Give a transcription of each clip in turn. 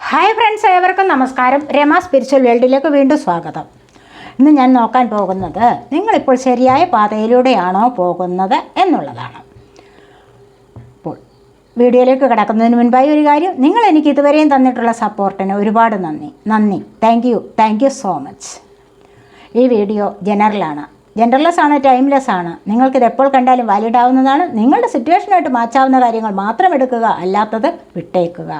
Hi friends ഏവർക്കും നമസ്കാരം. Rama spiritual വേൾഡിലേക്ക് വീണ്ടും സ്വാഗതം. ഇന്ന് ഞാൻ നോക്കാൻ പോകുന്നത് നിങ്ങളിപ്പോൾ ശരിയായ പാതയിലൂടെയാണോ പോകുന്നത് എന്നുള്ളതാണ്. അപ്പോൾ വീഡിയോയിലേക്ക് കിടക്കുന്നതിന് മുൻപായി ഒരു കാര്യം നിങ്ങൾ എനിക്ക് ഇതുവരെയും തന്നിട്ടുള്ള സപ്പോർട്ടിന് ഒരുപാട് നന്ദി. നന്ദി. Thank you thank you so much ഈ വീഡിയോ ജനറലാണ്. ജനറൽലെസ് ആണ് ടൈംലെസ് ആണ്. നിങ്ങൾക്കിത് എപ്പോൾ കണ്ടാലും വാലിഡ് ആവുന്നതാണ്. നിങ്ങളുടെ സിറ്റുവേഷനായിട്ട് മാച്ചാവുന്ന കാര്യങ്ങൾ മാത്രം എടുക്കുക അല്ലാത്തത് വിട്ടേക്കുക.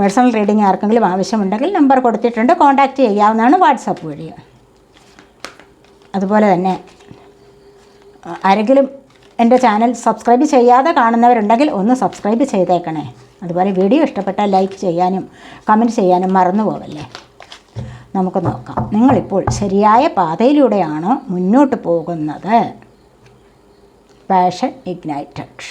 പേഴ്സണൽ റീഡിംഗ് ആർക്കെങ്കിലും ആവശ്യമുണ്ടെങ്കിൽ നമ്പർ കൊടുത്തിട്ടുണ്ട്. കോൺടാക്റ്റ് ചെയ്യാവുന്നതാണ് വാട്സപ്പ് വഴി. അതുപോലെ തന്നെ ആരെങ്കിലും എന്റെ ചാനൽ സബ്സ്ക്രൈബ് ചെയ്യാതെ കാണുന്നവരുണ്ടെങ്കിൽ ഒന്ന് സബ്സ്ക്രൈബ് ചെയ്തേക്കണേ. അതുപോലെ വീഡിയോ ഇഷ്ടപ്പെട്ടാൽ ലൈക്ക് ചെയ്യാനും കമന്റ് ചെയ്യാനും മറന്നു പോവല്ലേ. നമുക്ക് നോക്കാം. നിങ്ങളിപ്പോൾ ശരിയായ പാതയിലൂടെയാണ് മുന്നോട്ട് പോകുന്നത്? Passion ignited.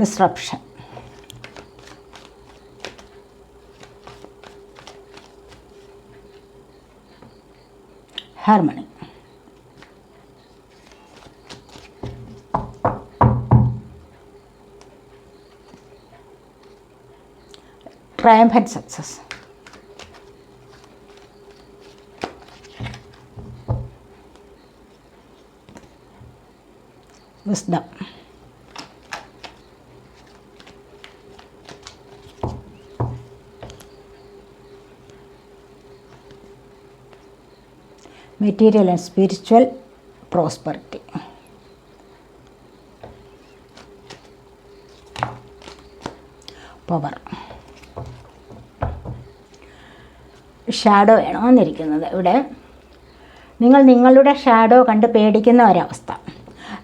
disruption. Harmony. Triumph and success. Wisdom. Material and spiritual prosperity power shadow ആണ് വന്നിരിക്കുന്നത് ഇവിടെ. നിങ്ങൾ നിങ്ങളുടെ ഷാഡോ കണ്ട് പേടിക്കുന്ന ഒരവസ്ഥ.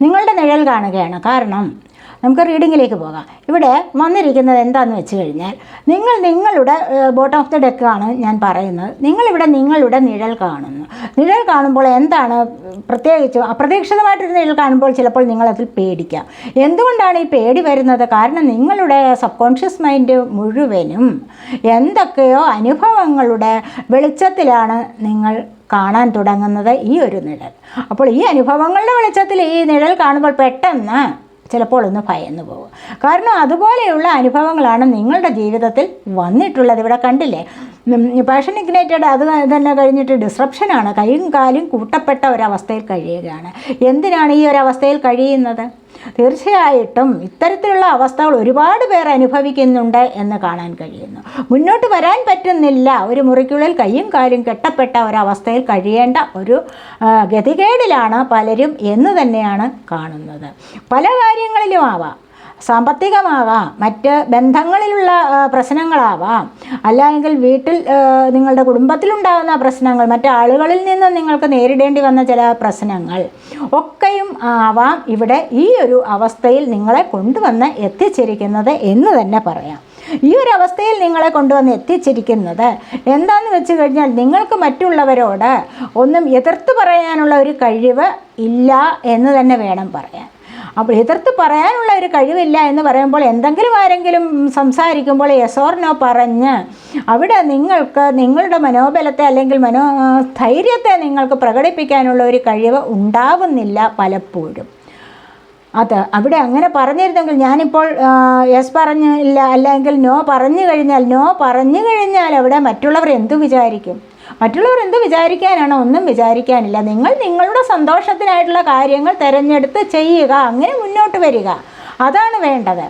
നിങ്ങളുടെ നിഴൽ കാണുകയാണ്. കാരണം നമുക്ക് റീഡിങ്ങിലേക്ക് പോകാം. ഇവിടെ വന്നിരിക്കുന്നത് എന്താണെന്ന് വെച്ച് കഴിഞ്ഞാൽ നിങ്ങൾ നിങ്ങളുടെ ബോട്ടം ഓഫ് ദി ഡെക്കാണ് ഞാൻ പറയുന്നത്. നിങ്ങളിവിടെ നിങ്ങളുടെ നിഴൽ കാണുന്നു. നിഴൽ കാണുമ്പോൾ എന്താണ് പ്രത്യേകിച്ച് അപ്രതീക്ഷിതമായിട്ടൊരു നിഴൽ കാണുമ്പോൾ ചിലപ്പോൾ നിങ്ങളതിൽ പേടിക്കാം. എന്തുകൊണ്ടാണ് ഈ പേടി വരുന്നത്? കാരണം നിങ്ങളുടെ സബ് കോൺഷ്യസ് മൈൻഡ് മുഴുവനും എന്തൊക്കെയോ അനുഭവങ്ങളുടെ വെളിച്ചത്തിലാണ് നിങ്ങൾ കാണാൻ തുടങ്ങുന്നത് ഈ ഒരു നിഴൽ. അപ്പോൾ ഈ അനുഭവങ്ങളുടെ വെളിച്ചത്തിൽ ഈ നിഴൽ കാണുമ്പോൾ പെട്ടെന്ന് ചിലപ്പോൾ ഒന്ന് ഭയന്നു പോകും. കാരണം അതുപോലെയുള്ള അനുഭവങ്ങളാണ് നിങ്ങളുടെ ജീവിതത്തിൽ വന്നിട്ടുള്ളത് ഇവിടെ കണ്ടില്ലേ? പാഷൻ ഇഗ്നേറ്റഡ് അത് തന്നെ കഴിഞ്ഞിട്ട് ഡിസ്റപ്ഷനാണ് കൈയും കാലും കൂട്ടപ്പെട്ട ഒരവസ്ഥയിൽ കഴിയുകയാണ്. എന്തിനാണ് ഈ ഒരവസ്ഥയിൽ കഴിയുന്നത്? തീർച്ചയായിട്ടും ഇത്തരത്തിലുള്ള അവസ്ഥകൾ ഒരുപാട് പേർ അനുഭവിക്കുന്നുണ്ട് എന്ന് കാണാൻ കഴിയുന്നു. മുന്നോട്ട് വരാൻ പറ്റുന്നില്ല. ഒരു മുറിക്കുള്ളിൽ കയ്യും കാലും കെട്ടപ്പെട്ട ഒരവസ്ഥയിൽ കഴിയേണ്ട ഒരു ഗതികേടിലാണ് പലരും എന്ന് തന്നെയാണ് കാണുന്നത്. പല കാര്യങ്ങളിലും ആവാം. സാമ്പത്തികമാവാം മറ്റ് ബന്ധങ്ങളിലുള്ള പ്രശ്നങ്ങളാവാം. അല്ലെങ്കിൽ വീട്ടിൽ നിങ്ങളുടെ കുടുംബത്തിലുണ്ടാകുന്ന പ്രശ്നങ്ങൾ മറ്റ് ആളുകളിൽ നിന്ന് നിങ്ങൾക്ക് നേരിടേണ്ടി വന്ന ചില പ്രശ്നങ്ങൾ ഒക്കെയും ആവാം ഇവിടെ ഈ ഒരു അവസ്ഥയിൽ നിങ്ങളെ കൊണ്ടുവന്ന് എത്തിച്ചിരിക്കുന്നത് എന്ന് തന്നെ പറയാം. ഈ ഒരു അവസ്ഥയിൽ നിങ്ങളെ കൊണ്ടുവന്ന് എത്തിച്ചിരിക്കുന്നത് എന്താണെന്ന് വെച്ച് കഴിഞ്ഞാൽ നിങ്ങൾക്ക് മറ്റുള്ളവരോട് ഒന്നും എതിർത്ത് പറയാനുള്ള ഒരു കഴിവ് ഇല്ല എന്ന് തന്നെ വേണം പറയാൻ. അപ്പോൾ എതിർത്ത് പറയാനുള്ള ഒരു കഴിവില്ല എന്ന് പറയുമ്പോൾ എന്തെങ്കിലും ആരെങ്കിലും സംസാരിക്കുമ്പോൾ യെസോർനോ പറഞ്ഞ് അവിടെ നിങ്ങൾക്ക് നിങ്ങളുടെ മനോബലത്തെ അല്ലെങ്കിൽ മനോ ധൈര്യത്തെ നിങ്ങൾക്ക് പ്രകടിപ്പിക്കാനുള്ള ഒരു കഴിവ് ഉണ്ടാവുന്നില്ല പലപ്പോഴും. അത് അവിടെ അങ്ങനെ പറഞ്ഞിരുന്നെങ്കിൽ ഞാനിപ്പോൾ യെസ് പറഞ്ഞില്ല അല്ലെങ്കിൽ നോ പറഞ്ഞു കഴിഞ്ഞാൽ നോ പറഞ്ഞു കഴിഞ്ഞാൽ അവിടെ മറ്റുള്ളവർ എന്തു വിചാരിക്കും? മറ്റുള്ളവർ എന്ത് വിചാരിക്കാനാണ് ഒന്നും വിചാരിക്കാനില്ല. നിങ്ങൾ നിങ്ങളുടെ സന്തോഷത്തിനായിട്ടുള്ള കാര്യങ്ങൾ തിരഞ്ഞെടുത്ത് ചെയ്യുക അങ്ങനെ മുന്നോട്ട് വരിക. അതാണ് വേണ്ടത്.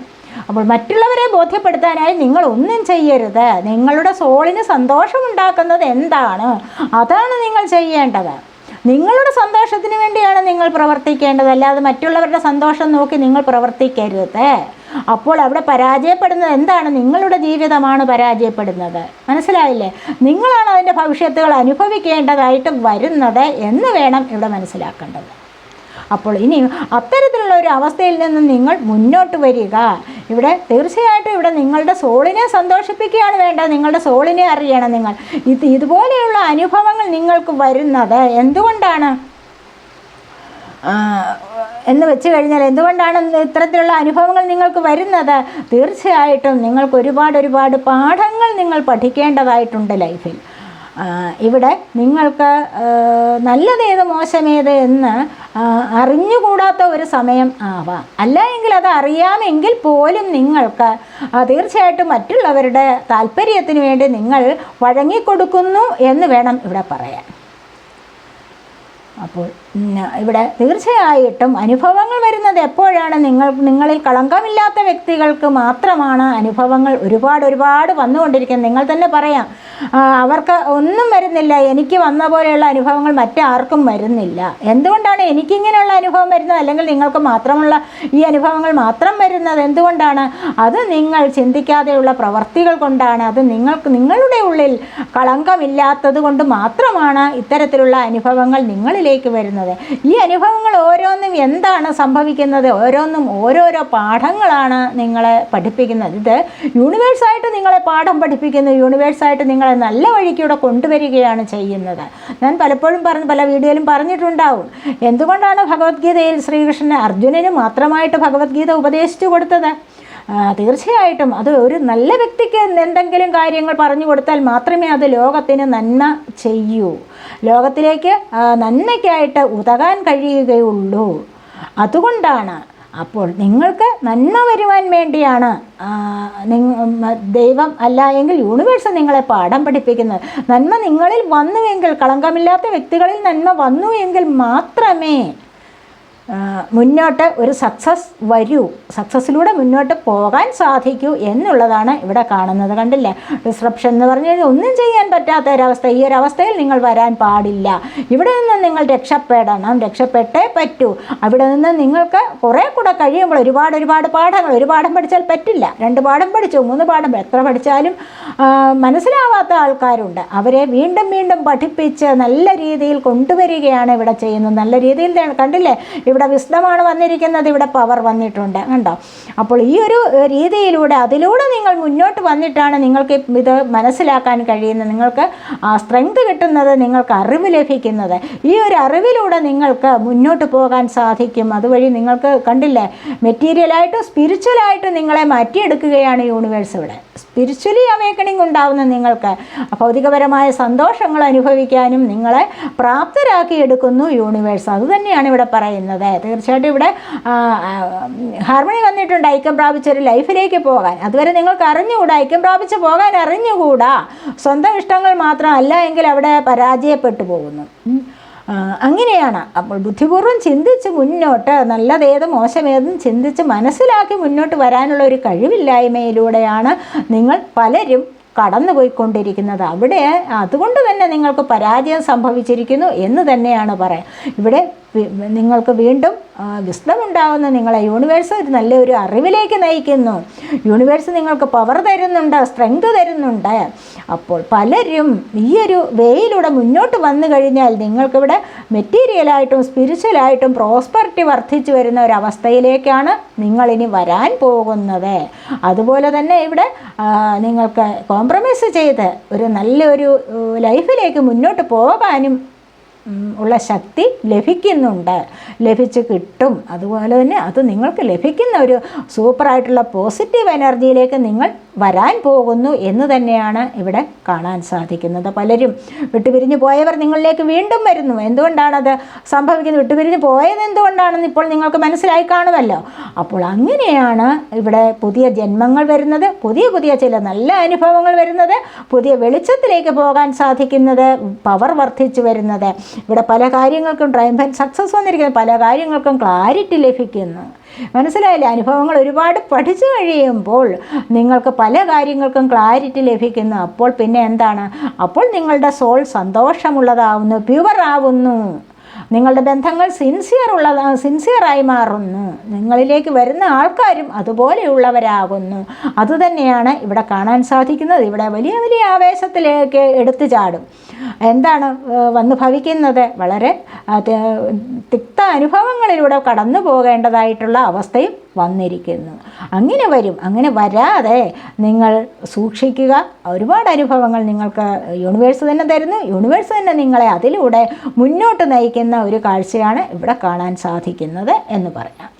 അപ്പോൾ മറ്റുള്ളവരെ ബോധ്യപ്പെടുത്താനായി നിങ്ങൾ ഒന്നും ചെയ്യരുത്. നിങ്ങളുടെ സോളിന് സന്തോഷമുണ്ടാക്കുന്നത് എന്താണ്? അതാണ് നിങ്ങൾ ചെയ്യേണ്ടത്. നിങ്ങളുടെ സന്തോഷത്തിന് വേണ്ടിയാണ് നിങ്ങൾ പ്രവർത്തിക്കേണ്ടത്. അല്ലാതെ മറ്റുള്ളവരുടെ സന്തോഷം നോക്കി നിങ്ങൾ പ്രവർത്തിക്കരുത്. അപ്പോൾ അവിടെ പരാജയപ്പെടുന്നത് എന്താണ്? നിങ്ങളുടെ ജീവിതമാണ് പരാജയപ്പെടുന്നത്. മനസ്സിലായില്ലേ? നിങ്ങളാണ് അതിന്റെ ഭവിഷ്യത്തുകൾ അനുഭവിക്കേണ്ടതായിട്ട് വരുന്നത് എന്ന് വേണം ഇവിടെ മനസ്സിലാക്കേണ്ടത്. അപ്പോൾ ഇനി അത്തരത്തിലുള്ള ഒരു അവസ്ഥയിൽ നിന്ന് നിങ്ങൾ മുന്നോട്ട് വരിക. ഇവിടെ തീർച്ചയായിട്ടും ഇവിടെ നിങ്ങളുടെ സോളിനെ സന്തോഷിപ്പിക്കുകയാണ് വേണ്ടത്. നിങ്ങളുടെ സോളിനെ അറിയണം നിങ്ങൾ. ഇത് ഇതുപോലെയുള്ള അനുഭവങ്ങൾ നിങ്ങൾക്ക് വരുന്നത് എന്തുകൊണ്ടാണ്? എന്ന് വെച്ച് കഴിഞ്ഞാൽ എന്തുകൊണ്ടാണ് ഇത്തരത്തിലുള്ള അനുഭവങ്ങൾ നിങ്ങൾക്ക് വരുന്നത്? തീർച്ചയായിട്ടും നിങ്ങൾക്ക് ഒരുപാട് ഒരുപാട് പാഠങ്ങൾ നിങ്ങൾ പഠിക്കേണ്ടതായിട്ടുണ്ട് ലൈഫിൽ. ഇവിടെ നിങ്ങൾക്ക് നല്ലതേത് മോശമേത് എന്ന് അറിഞ്ഞുകൂടാത്ത ഒരു സമയം ആവാം. അല്ല എങ്കിൽ അത് അറിയാമെങ്കിൽ പോലും നിങ്ങൾക്ക് തീർച്ചയായിട്ടും മറ്റുള്ളവരുടെ താല്പര്യത്തിന് വേണ്ടി നിങ്ങൾ വഴങ്ങിക്കൊടുക്കുന്നു എന്ന് വേണം ഇവിടെ പറയാൻ. അപ്പോൾ ഇവിടെ തീർച്ചയായിട്ടും അനുഭവങ്ങൾ വരുന്നത് എപ്പോഴാണ്? നിങ്ങൾ നിങ്ങളിൽ കളങ്കമില്ലാത്ത വ്യക്തികൾക്ക് മാത്രമാണ് അനുഭവങ്ങൾ ഒരുപാട് ഒരുപാട് വന്നുകൊണ്ടിരിക്കുന്നത്. നിങ്ങൾ തന്നെ പറയാം അവർക്ക് ഒന്നും വരുന്നില്ല. എനിക്ക് വന്ന പോലെയുള്ള അനുഭവങ്ങൾ മറ്റാർക്കും വരുന്നില്ല. എന്തുകൊണ്ടാണ് എനിക്കിങ്ങനെയുള്ള അനുഭവം വരുന്നത്? അല്ലെങ്കിൽ നിങ്ങൾക്ക് മാത്രമുള്ള ഈ അനുഭവങ്ങൾ മാത്രം വരുന്നത് എന്തുകൊണ്ടാണ്? അത് നിങ്ങൾ ചിന്തിക്കാതെയുള്ള പ്രവർത്തികൾ കൊണ്ടാണ്. അത് നിങ്ങൾക്ക് നിങ്ങളുടെ ഉള്ളിൽ കളങ്കമില്ലാത്തത് കൊണ്ട് മാത്രമാണ് ഇത്തരത്തിലുള്ള അനുഭവങ്ങൾ നിങ്ങളിലേക്ക് വരുന്നത്. ഈ അനുഭവങ്ങൾ ഓരോന്നും എന്താണ് സംഭവിക്കുന്നത്? ഓരോന്നും ഓരോരോ പാഠങ്ങളാണ് നിങ്ങളെ പഠിപ്പിക്കുന്നത്. ഇത് യൂണിവേഴ്സായിട്ട് നിങ്ങളെ പാഠം പഠിപ്പിക്കുന്നു. യൂണിവേഴ്സായിട്ട് നിങ്ങളെ നല്ല വഴിക്കൂടെ കൊണ്ടുവരികയാണ് ചെയ്യുന്നത്. ഞാൻ പലപ്പോഴും പറഞ്ഞ് പല വീഡിയോയിലും പറഞ്ഞിട്ടുണ്ടാവും. എന്തുകൊണ്ടാണ് ഭഗവത്ഗീതയിൽ ശ്രീകൃഷ്ണൻ അർജുനന് മാത്രമായിട്ട് ഭഗവത്ഗീത ഉപദേശിച്ചു കൊടുത്തത്? തീർച്ചയായിട്ടും. അത് ഒരു നല്ല വ്യക്തിക്ക് എന്തെങ്കിലും കാര്യങ്ങൾ പറഞ്ഞു കൊടുത്താൽ മാത്രമേ അത് ലോകത്തിന് നന്മ ചെയ്യൂ. ലോകത്തിലേക്ക് നന്മയ്ക്കായിട്ട് ഉതകാൻ കഴിയുകയുള്ളൂ. അതുകൊണ്ടാണ് അപ്പോൾ നിങ്ങൾക്ക് നന്മ വരുവാൻ വേണ്ടിയാണ് ദൈവം അല്ല എങ്കിൽ യൂണിവേഴ്സ് നിങ്ങളെ പാഠം പഠിപ്പിക്കുന്നത്. നന്മ നിങ്ങളിൽ വന്നുവെങ്കിൽ കളങ്കമില്ലാത്ത വ്യക്തികളിൽ നന്മ വന്നു എങ്കിൽ മാത്രമേ മുന്നോട്ട് ഒരു സക്സസ് വരൂ. സക്സസ്സിലൂടെ മുന്നോട്ട് പോകാൻ സാധിക്കൂ എന്നുള്ളതാണ് ഇവിടെ കാണുന്നത്. കണ്ടില്ലേ? ഡിസ്ട്രപ്ഷൻ എന്ന് പറഞ്ഞു കഴിഞ്ഞാൽ ഒന്നും ചെയ്യാൻ പറ്റാത്ത ഒരവസ്ഥ. ഈ ഒരു അവസ്ഥയിൽ നിങ്ങൾ വരാൻ പാടില്ല. ഇവിടെ നിന്ന് നിങ്ങൾ രക്ഷപ്പെടണം. രക്ഷപ്പെട്ടേ പറ്റൂ. അവിടെ നിന്ന് നിങ്ങൾക്ക് കുറേ കൂടെ കഴിയുമ്പോൾ ഒരുപാട് ഒരുപാട് പാഠങ്ങൾ. ഒരു പാഠം പഠിച്ചാൽ പറ്റില്ല. രണ്ട് പാഠം പഠിച്ചു മൂന്ന് പാഠം എത്ര പഠിച്ചാലും മനസ്സിലാവാത്ത ആൾക്കാരുണ്ട്. അവരെ വീണ്ടും വീണ്ടും പഠിപ്പിച്ച് നല്ല രീതിയിൽ കൊണ്ടുവരികയാണ് ഇവിടെ ചെയ്യുന്നത്. നല്ല രീതിയിൽ കണ്ടില്ലേ? ഇവിടെ വിസ്ഡമാണ് വന്നിരിക്കുന്നത് ഇവിടെ പവർ വന്നിട്ടുണ്ട് കണ്ടോ? അപ്പോൾ ഈ ഒരു രീതിയിലൂടെ അതിലൂടെ നിങ്ങൾ മുന്നോട്ട് വന്നിട്ടാണ് നിങ്ങൾക്ക് ഇത് മനസ്സിലാക്കാൻ കഴിയുന്നത്. നിങ്ങൾക്ക് സ്ട്രെങ്ത് കിട്ടുന്നത് നിങ്ങൾക്ക് അറിവ് ലഭിക്കുന്നത്. ഈ ഒരു അറിവിലൂടെ നിങ്ങൾക്ക് മുന്നോട്ട് പോകാൻ സാധിക്കും. അതുവഴി നിങ്ങൾക്ക് കണ്ടില്ലേ മെറ്റീരിയലായിട്ട് സ്പിരിച്വലായിട്ട് നിങ്ങളെ മാറ്റിയെടുക്കുകയാണ് യൂണിവേഴ്സ് ഇവിടെ. സ്പിരിച്വലി അവേക്കണിങ് ഉണ്ടാവുന്ന നിങ്ങൾക്ക് ഭൗതികപരമായ സന്തോഷങ്ങൾ അനുഭവിക്കാനും നിങ്ങളെ പ്രാപ്തരാക്കിയെടുക്കുന്നു യൂണിവേഴ്സ് അതുതന്നെയാണ് ഇവിടെ പറയുന്നത്. തീർച്ചയായിട്ടും ഇവിടെ ഹാർമണി വന്നിട്ടുണ്ട്. ഐക്യം പ്രാപിച്ച ഒരു ലൈഫിലേക്ക് പോകാൻ. അതുവരെ നിങ്ങൾക്ക് അറിഞ്ഞുകൂടാ. ഐക്യം പ്രാപിച്ച് പോകാൻ അറിഞ്ഞുകൂടാ. സ്വന്തം ഇഷ്ടങ്ങൾ മാത്രമല്ല എങ്കിൽ അവിടെ പരാജയപ്പെട്ടു പോകുന്നു. അങ്ങനെയാണ്. അപ്പോൾ ബുദ്ധിപൂർവം ചിന്തിച്ച് മുന്നോട്ട് നല്ലതേത് മോശമേതും ചിന്തിച്ച് മനസ്സിലാക്കി മുന്നോട്ട് വരാനുള്ള ഒരു കഴിവില്ലായ്മയിലൂടെയാണ് നിങ്ങൾ പലരും കടന്നുപോയിക്കൊണ്ടിരിക്കുന്നത്. അവിടെ അതുകൊണ്ട് തന്നെ നിങ്ങൾക്ക് പരാജയം സംഭവിച്ചിരിക്കുന്നു എന്ന് തന്നെയാണ് പറയാം. ഇവിടെ നിങ്ങൾക്ക് വീണ്ടും വിസ്ഡം ഉണ്ടാകുന്നു നിങ്ങളെ യൂണിവേഴ്സ് ഒരു നല്ലൊരു അറിവിലേക്ക് നയിക്കുന്നു. യൂണിവേഴ്സ് നിങ്ങൾക്ക് പവർ തരുന്നുണ്ട് സ്ട്രെങ്ത് തരുന്നുണ്ട്. അപ്പോൾ പലരും ഈ ഒരു വേയിലൂടെ മുന്നോട്ട് വന്നു കഴിഞ്ഞാൽ നിങ്ങൾക്കിവിടെ മെറ്റീരിയലായിട്ടും സ്പിരിച്വലായിട്ടും പ്രോസ്പെറിറ്റി വർദ്ധിച്ചു വരുന്ന ഒരവസ്ഥയിലേക്കാണ് നിങ്ങളിനി വരാൻ പോകുന്നത്. അതുപോലെ തന്നെ ഇവിടെ നിങ്ങൾക്ക് കോംപ്രമൈസ് ചെയ്ത് ഒരു നല്ലൊരു ലൈഫിലേക്ക് മുന്നോട്ട് പോകാനും ഉള്ള ശക്തി ലഭിക്കുന്നുണ്ട്. ലഭിച്ച് കിട്ടും. അതുപോലെ തന്നെ അത് നിങ്ങൾക്ക് ലഭിക്കുന്ന ഒരു സൂപ്പറായിട്ടുള്ള പോസിറ്റീവ് എനർജിയിലേക്ക് നിങ്ങൾ വരാൻ പോകുന്നു എന്ന് തന്നെയാണ് ഇവിടെ കാണാൻ സാധിക്കുന്നത്. പലരും വിട്ടുപിരിഞ്ഞ് പോയവർ നിങ്ങളിലേക്ക് വീണ്ടും വരുന്നു. എന്തുകൊണ്ടാണത് സംഭവിക്കുന്നത്? വിട്ടുപിരിഞ്ഞ് പോയത് എന്തുകൊണ്ടാണെന്ന് ഇപ്പോൾ നിങ്ങൾക്ക് മനസ്സിലായി കാണുമല്ലോ. അപ്പോൾ അങ്ങനെയാണ് ഇവിടെ പുതിയ ജന്മങ്ങൾ വരുന്നത് പുതിയ പുതിയ ചില നല്ല അനുഭവങ്ങൾ വരുന്നത് പുതിയ വെളിച്ചത്തിലേക്ക് പോകാൻ സാധിക്കുന്നത് പവർ വർദ്ധിച്ചു വരുന്നത്. ഇവിടെ പല കാര്യങ്ങൾക്കും ട്രൈംബൻ സക്സസ് വന്നിരിക്കുന്നു പല കാര്യങ്ങൾക്കും ക്ലാരിറ്റി ലഭിക്കുന്നു. മനസ്സിലായില്ലേ? അനുഭവങ്ങൾ ഒരുപാട് പഠിച്ചു കഴിയുമ്പോൾ നിങ്ങൾക്ക് പല കാര്യങ്ങൾക്കും ക്ലാരിറ്റി ലഭിക്കുന്നു. അപ്പോൾ പിന്നെ എന്താണ്? അപ്പോൾ നിങ്ങളുടെ സോൾ സന്തോഷമുള്ളതാവുന്നു പ്യുവർ ആവുന്നു. നിങ്ങളുടെ ബന്ധങ്ങൾ സിൻസിയർ ഉള്ളതാ സിൻസിയറായി മാറുന്നു. നിങ്ങളിലേക്ക് വരുന്ന ആൾക്കാരും അതുപോലെയുള്ളവരാകുന്നു. അതുതന്നെയാണ് ഇവിടെ കാണാൻ സാധിക്കുന്നത്. ഇവിടെ വലിയ വലിയ ആവേശത്തിലേക്ക് എടുത്തു ചാടും എന്താണ് വന്ന് ഭവിക്കുന്നത്? വളരെ തിക്ത അനുഭവങ്ങളിലൂടെ കടന്നു പോകേണ്ടതായിട്ടുള്ള അവസ്ഥയും വന്നിരിക്കുന്നു. അങ്ങനെ വരും. അങ്ങനെ വരാതെ നിങ്ങൾ സൂക്ഷിക്കുക. ഒരുപാട് അനുഭവങ്ങൾ നിങ്ങൾക്ക് യൂണിവേഴ്സ് തന്നെ തരുന്നു. യൂണിവേഴ്സ് തന്നെ നിങ്ങളെ അതിലൂടെ മുന്നോട്ട് നയിക്കുന്ന ഒരു കാഴ്ചയാണ് ഇവിടെ കാണാൻ സാധിക്കുന്നത് എന്ന് പറയാം.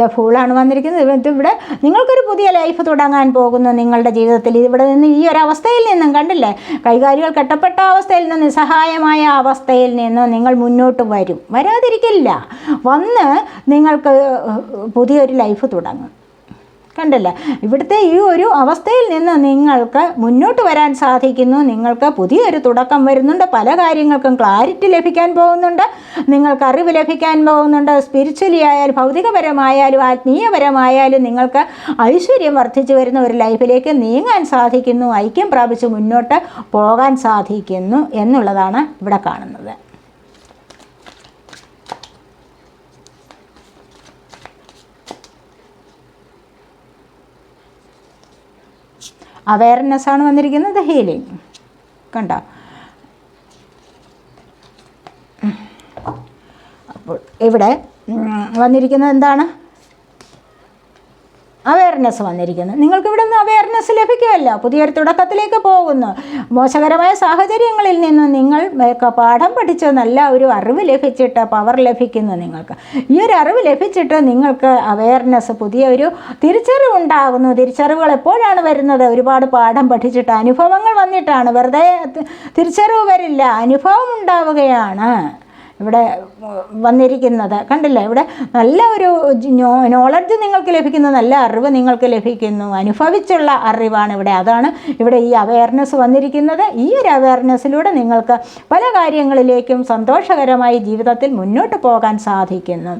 ദ ഫൂളാണ് വന്നിരിക്കുന്നത്. ഇത് ഇവിടെ നിങ്ങൾക്കൊരു പുതിയ ലൈഫ് തുടങ്ങാൻ പോകുന്നു നിങ്ങളുടെ ജീവിതത്തിൽ. ഇവിടെ നിന്ന് ഈ ഒരു അവസ്ഥയിൽ നിന്നും കണ്ടില്ലേ? കൈകാര്യങ്ങൾ കെട്ടപ്പെട്ട അവസ്ഥയിൽ നിന്ന് നിസ്സഹായമായ അവസ്ഥയിൽ നിന്ന് നിങ്ങൾ മുന്നോട്ട് വരും. വരാതിരിക്കില്ല. വന്ന് നിങ്ങൾക്ക് പുതിയൊരു ലൈഫ് തുടങ്ങും. കണ്ടല്ലേ. ഇവിടുത്തെ ഈ ഒരു അവസ്ഥയിൽ നിന്ന് നിങ്ങൾക്ക് മുന്നോട്ട് വരാൻ സാധിക്കുന്നു. നിങ്ങൾക്ക് പുതിയൊരു തുടക്കം വരുന്നുണ്ട്. പല കാര്യങ്ങൾക്കും ക്ലാരിറ്റി ലഭിക്കാൻ പോകുന്നുണ്ട്. നിങ്ങൾക്ക് അറിവ് ലഭിക്കാൻ പോകുന്നുണ്ട്. സ്പിരിച്വലി ആയാലും ഭൗതികപരമായാലും ആത്മീയപരമായാലും നിങ്ങൾക്ക് ഐശ്വര്യം വർദ്ധിച്ചു വരുന്ന ഒരു ലൈഫിലേക്ക് നീങ്ങാൻ സാധിക്കുന്നു. ഐക്യം പ്രാപിച്ച് മുന്നോട്ട് പോകാൻ സാധിക്കുന്നു എന്നുള്ളതാണ് ഇവിടെ കാണുന്നത്. അവയർനെസ് ആണ് വന്നിരിക്കുന്നത് ഹീലിംഗ് കണ്ടോ? അപ്പോൾ ഇവിടെ വന്നിരിക്കുന്നത് എന്താണ്? അവയർനെസ് വന്നിരിക്കുന്നു. നിങ്ങൾക്ക് ഇവിടെ നിന്ന് അവയർനെസ് ലഭിക്കുകയല്ല പുതിയൊരു തുടക്കത്തിലേക്ക് പോകുന്നു. മോശകരമായ സാഹചര്യങ്ങളിൽ നിന്ന് നിങ്ങൾ പാഠം പഠിച്ച് നല്ല ഒരു അറിവ് ലഭിച്ചിട്ട് പവർ ലഭിക്കുന്നു നിങ്ങൾക്ക്. ഈ ഒരു അറിവ് ലഭിച്ചിട്ട് നിങ്ങൾക്ക് അവയർനെസ് പുതിയ ഒരു തിരിച്ചറിവ് ഉണ്ടാകുന്നു തിരിച്ചറിവുകൾ എപ്പോഴാണ് വരുന്നത്? ഒരുപാട് പാഠം പഠിച്ചിട്ട് അനുഭവങ്ങൾ വന്നിട്ടാണ്. വെറുതെ തിരിച്ചറിവ് വരില്ല. അനുഭവം ഉണ്ടാവുകയാണ്. ഇവിടെ വന്നിരിക്കുന്നത് കണ്ടില്ലേ? ഇവിടെ നല്ല ഒരു നോളജ് നിങ്ങൾക്ക് ലഭിക്കുന്നു നല്ല അറിവ് നിങ്ങൾക്ക് ലഭിക്കുന്നു. അനുഭവിച്ചുള്ള അറിവാണ് ഇവിടെ. അതാണ് ഇവിടെ ഈ അവയർനെസ് വന്നിരിക്കുന്നത്. ഈ ഒരു അവയർനെസ്സിലൂടെ നിങ്ങൾക്ക് പല കാര്യങ്ങളിലേക്കും സന്തോഷകരമായി ജീവിതത്തിൽ മുന്നോട്ട് പോകാൻ സാധിക്കുന്നു.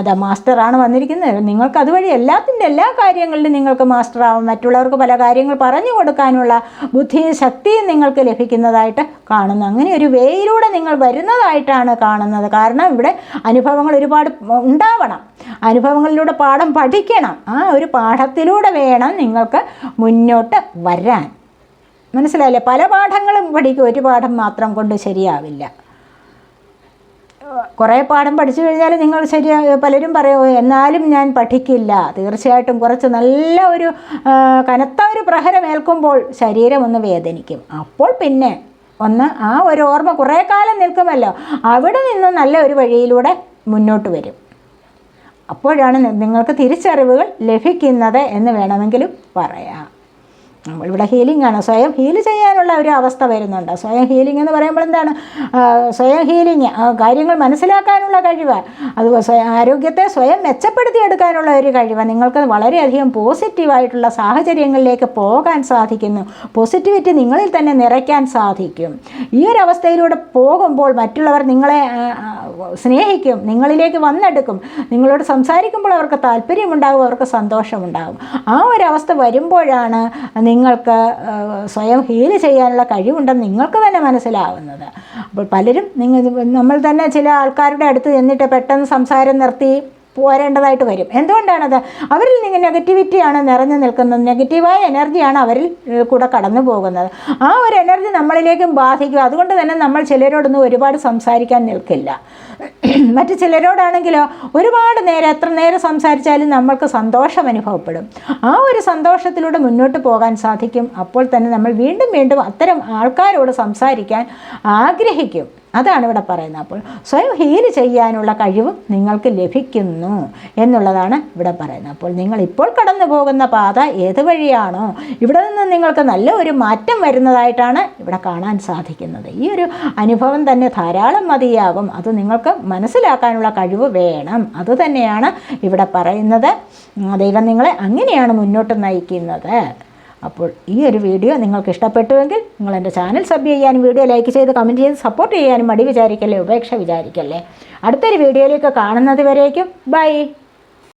ദ മാസ്റ്ററാണ് വന്നിരിക്കുന്നത്. നിങ്ങൾക്ക് അതുവഴി എല്ലാത്തിന്റെ എല്ലാ കാര്യങ്ങളിലും നിങ്ങൾക്ക് മാസ്റ്ററാവും. മറ്റുള്ളവർക്ക് പല കാര്യങ്ങൾ പറഞ്ഞു കൊടുക്കാനുള്ള ബുദ്ധിയും ശക്തിയും നിങ്ങൾക്ക് ലഭിക്കുന്നതായിട്ട് കാണുന്നു. അങ്ങനെ ഒരു വേയിലൂടെ നിങ്ങൾ വരുന്നതായിട്ടാണ് കാണുന്നത്. കാരണം ഇവിടെ അനുഭവങ്ങൾ ഒരുപാട് ഉണ്ടാവണം. അനുഭവങ്ങളിലൂടെ പാഠം പഠിക്കണം. ആ ഒരു പാഠത്തിലൂടെ വേണം നിങ്ങൾക്ക് മുന്നോട്ട് വരാൻ. മനസ്സിലായില്ലേ? പല പാഠങ്ങളും പഠിക്കും. ഒരു പാഠം മാത്രം കൊണ്ട് ശരിയാവില്ല. കുറേ പാഠം പഠിച്ചു കഴിഞ്ഞാൽ നിങ്ങൾ ശരി പലരും പറയുമോ എന്നാലും ഞാൻ പഠിക്കില്ല. തീർച്ചയായിട്ടും കുറച്ച് നല്ല ഒരു കനത്ത ഒരു പ്രഹരം ഏൽക്കുമ്പോൾ ശരീരം ഒന്ന് വേദനിക്കും. അപ്പോൾ പിന്നെ ഒന്ന് ആ ഒരു ഓർമ്മ കുറേ കാലം നിൽക്കുമല്ലോ അവിടെ നിന്ന് നല്ല ഒരു വഴിയിലൂടെ മുന്നോട്ട് വരും. അപ്പോഴാണ് നിങ്ങൾക്ക് തിരിച്ചറിവുകൾ ലഭിക്കുന്നത് എന്ന് വേണമെങ്കിലും പറയാം. നമ്മളിവിടെ ഹീലിംഗ് ആണ്. സ്വയം ഹീൽ ചെയ്യാനുള്ള ഒരു അവസ്ഥ വരുന്നുണ്ട്. സ്വയം ഹീലിംഗ് എന്ന് പറയുമ്പോൾ എന്താണ്? സ്വയം ഹീലിംഗ് കാര്യങ്ങൾ മനസ്സിലാക്കാനുള്ള കഴിവ്. അത് ആരോഗ്യത്തെ സ്വയം മെച്ചപ്പെടുത്തിയെടുക്കാനുള്ള ഒരു കഴിവ്. നിങ്ങൾക്ക് വളരെയധികം പോസിറ്റീവായിട്ടുള്ള സാഹചര്യങ്ങളിലേക്ക് പോകാൻ സാധിക്കുന്നു. പോസിറ്റിവിറ്റി നിങ്ങളിൽ തന്നെ നിറയ്ക്കാൻ സാധിക്കും. ഈ ഒരു അവസ്ഥയിലൂടെ പോകുമ്പോൾ മറ്റുള്ളവർ നിങ്ങളെ സ്നേഹിക്കും നിങ്ങളിലേക്ക് വന്നെടുക്കും. നിങ്ങളോട് സംസാരിക്കുമ്പോൾ അവർക്ക് താല്പര്യമുണ്ടാകും അവർക്ക് സന്തോഷമുണ്ടാകും ആ ഒരു അവസ്ഥ വരുമ്പോഴാണ് നിങ്ങൾക്ക് സ്വയം ഹീൽ ചെയ്യാനുള്ള കഴിവുണ്ടെന്ന് നിങ്ങൾക്ക് തന്നെ മനസ്സിലാവുന്നത്. അപ്പോൾ പലരും നിങ്ങൾ നമ്മൾ തന്നെ ചില ആൾക്കാരുടെ അടുത്ത് ചെന്നിട്ട് പെട്ടെന്ന് സംസാരം നിർത്തി പോരേണ്ടതായിട്ട് വരും. എന്തുകൊണ്ടാണത്? അവരിൽ നിന്ന് നെഗറ്റിവിറ്റിയാണ് നിറഞ്ഞു നിൽക്കുന്നത്. നെഗറ്റീവായ എനർജിയാണ് അവരിൽ കൂടെ കടന്നു പോകുന്നത്. ആ ഒരു എനർജി നമ്മളിലേക്കും ബാധിക്കും. അതുകൊണ്ട് തന്നെ നമ്മൾ ചിലരോടൊന്നും ഒരുപാട് സംസാരിക്കാൻ നിൽക്കില്ല. മറ്റു ചിലരോടാണെങ്കിലോ ഒരുപാട് നേരം എത്ര നേരം സംസാരിച്ചാലും നമ്മൾക്ക് സന്തോഷം അനുഭവപ്പെടും. ആ ഒരു സന്തോഷത്തിലൂടെ മുന്നോട്ട് പോകാൻ സാധിക്കും. അപ്പോൾ തന്നെ നമ്മൾ വീണ്ടും വീണ്ടും അത്തരം ആൾക്കാരോട് സംസാരിക്കാൻ ആഗ്രഹിക്കും. അതാണ് ഇവിടെ പറയുന്നത്. അപ്പോൾ സ്വയം ഹീൽ ചെയ്യാനുള്ള കഴിവും നിങ്ങൾക്ക് ലഭിക്കുന്നു എന്നുള്ളതാണ് ഇവിടെ പറയുന്നത്. അപ്പോൾ നിങ്ങൾ ഇപ്പോൾ കടന്നു പോകുന്ന പാത ഏത് വഴിയാണോ ഇവിടെ നിന്ന് നിങ്ങൾക്ക് നല്ല ഒരു മാറ്റം വരുന്നതായിട്ടാണ് ഇവിടെ കാണാൻ സാധിക്കുന്നത്. ഈ ഒരു അനുഭവം തന്നെ ധാരാളം മതിയാകും അത് നിങ്ങൾക്ക് മനസ്സിലാക്കാനുള്ള കഴിവ് വേണം. അതുതന്നെയാണ് ഇവിടെ പറയുന്നത്. ദൈവം നിങ്ങളെ അങ്ങനെയാണ് മുന്നോട്ട് നയിക്കുന്നത്. അപ്പോൾ ഈ ഒരു വീഡിയോ നിങ്ങൾക്ക് ഇഷ്ടപ്പെട്ടുവെങ്കിൽ നിങ്ങൾ എന്റെ ചാനൽ സബ് ചെയ്യാനും വീഡിയോ ലൈക്ക് ചെയ്ത് കമന്റ് ചെയ്ത് സപ്പോർട്ട് ചെയ്യാനും മടി വിചാരിക്കല്ലേ ഉപേക്ഷ വിചാരിക്കല്ലേ? അടുത്തൊരു വീഡിയോയിലേക്ക് കാണുന്നത് വരേക്കും. ബൈ